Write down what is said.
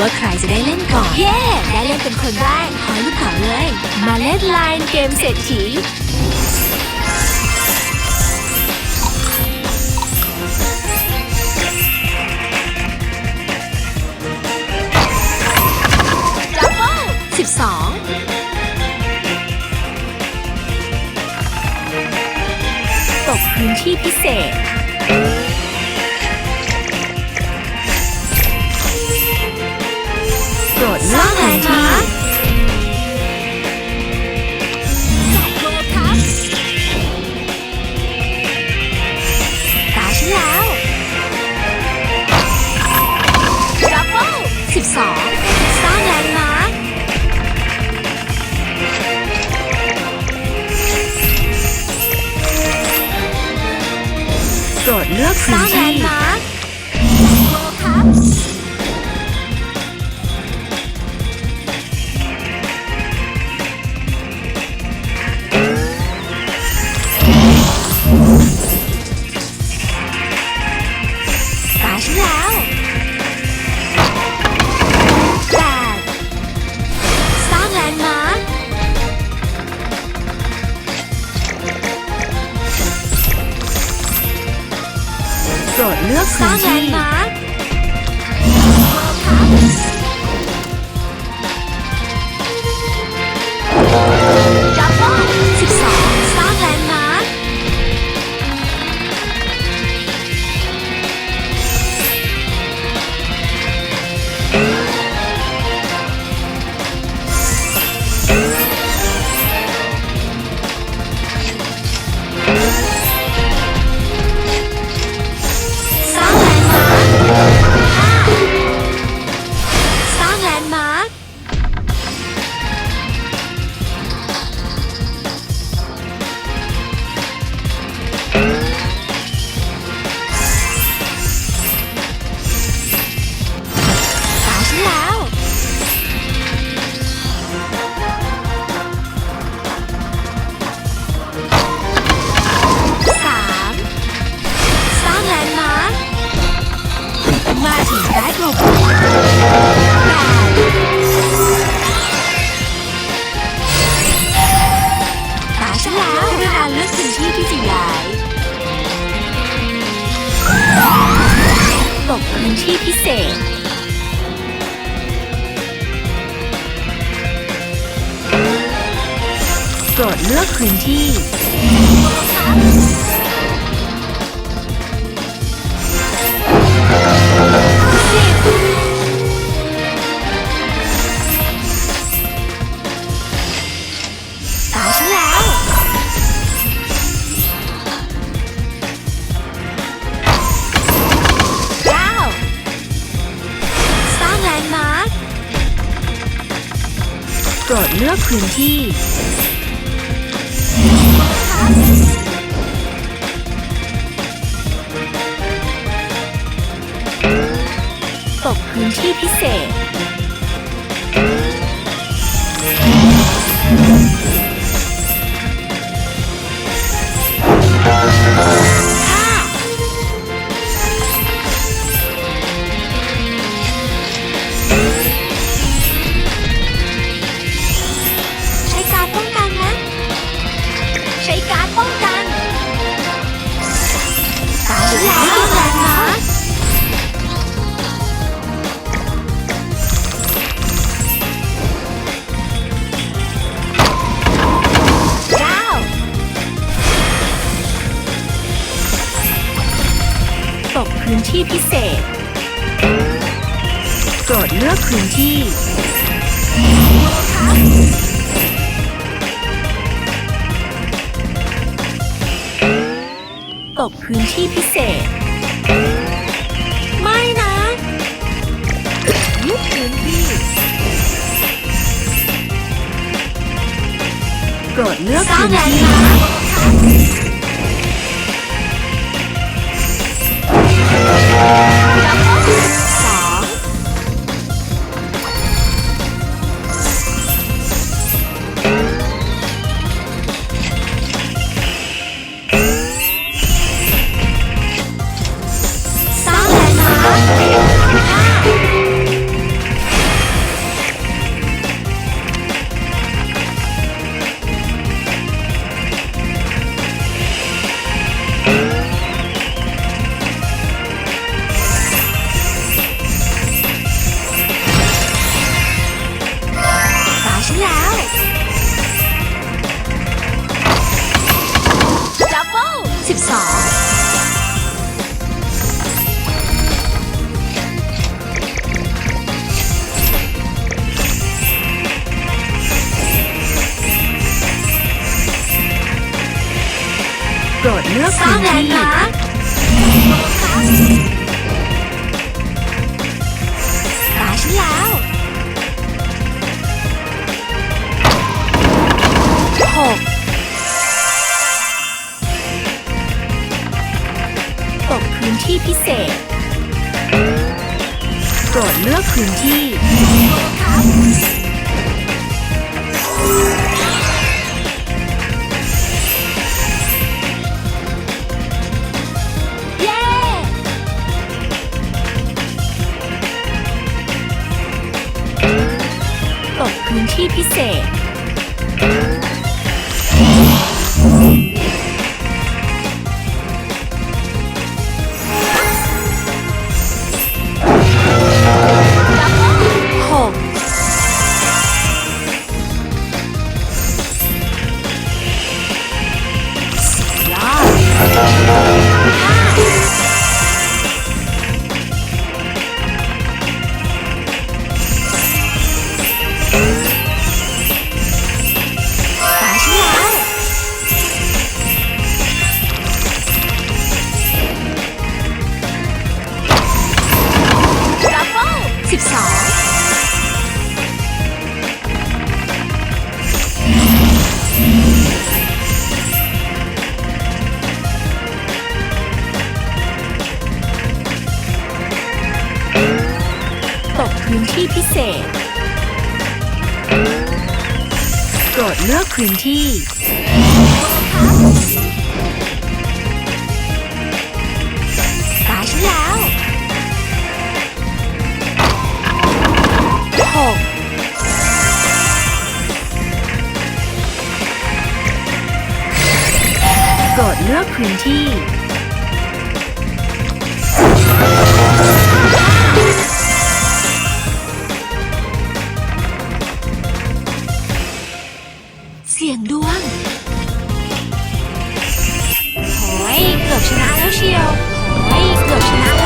ว่าใครจะได้เล่นก่อน เย้ ได้เล่นเป็นคนแรกขอลูกเต๋าเลย มาเล่นไลน์เกมเศรษฐีดับเบิลสิบสองตกพื้นที่พิเศษ โปรดเลือกแผนที่ตาฉันแล้วดับเบิลสิบสองสร้างแลนด์มาร์คโปรดเลือกสร้างแลนด์มา ปร เศษ โปรดเลือกพื้นที่ เลือกพื้นที่ ตกพื้นที่พิเศษ ตกพื้นที่พิเศษ โปรดเลือกพื้นที่ตกพื้นที่พิเศษ ไม่นะยุบพื้นที่ โปรดเลือกพื้นที่ เลือกสร้าพื้งนแลนที่ด์มาร์คตาฉันแล้วหกตกพื้นที่พิเศษโปรดเลือกพื้นที่ พื้นที่พิเศษ ดเลือกพื้นที่ ตาฉันแล้วหกโปรดเลือกพื้นที่ สี่ยงดวงโอ้ยเกือบชนะแล้วเชียวโอ้ยเกือบชนะแล้ว